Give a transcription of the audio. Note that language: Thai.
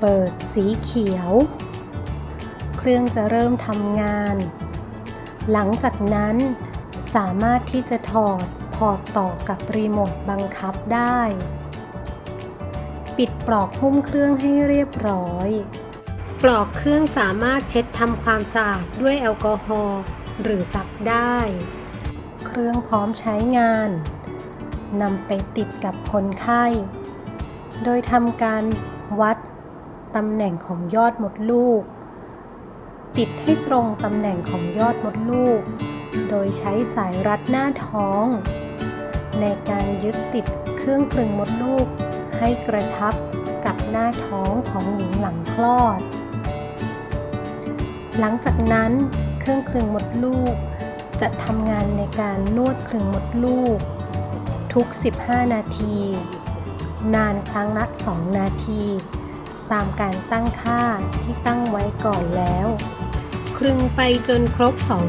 เปิดสีเขียว เครื่องจะเริ่มทำงาน หลังจากนั้นสามารถที่จะถอดพอร์ตต่อกับรีโมทบังคับได้ ปิดปลอกหุ้มเครื่องให้เรียบร้อย ปลอกเครื่องสามารถเช็ดทำความสะอาดด้วยแอลกอฮอล์หรือซักได้ เครื่องพร้อมใช้งานนำไปติดกับคนไข้ โดยทำการวัด ตำแหน่งของยอดมดลูก ติดให้ตรงตำแหน่งของยอดมดลูก โดยใช้สายรัดหน้าท้อง ในการยึดติดเครื่องคลึงมดลูก ให้กระชับกับหน้าท้องของหญิงหลังคลอด หลังจากนั้นเครื่องคลึงมดลูก จะทำงานในการนวดคลึงมดลูก ทุก 15 นาที นานครั้งละ 2 นาที ตามการตั้งค่าที่ตั้งไว้ก่อนแล้ว คลึงไปจนครบ2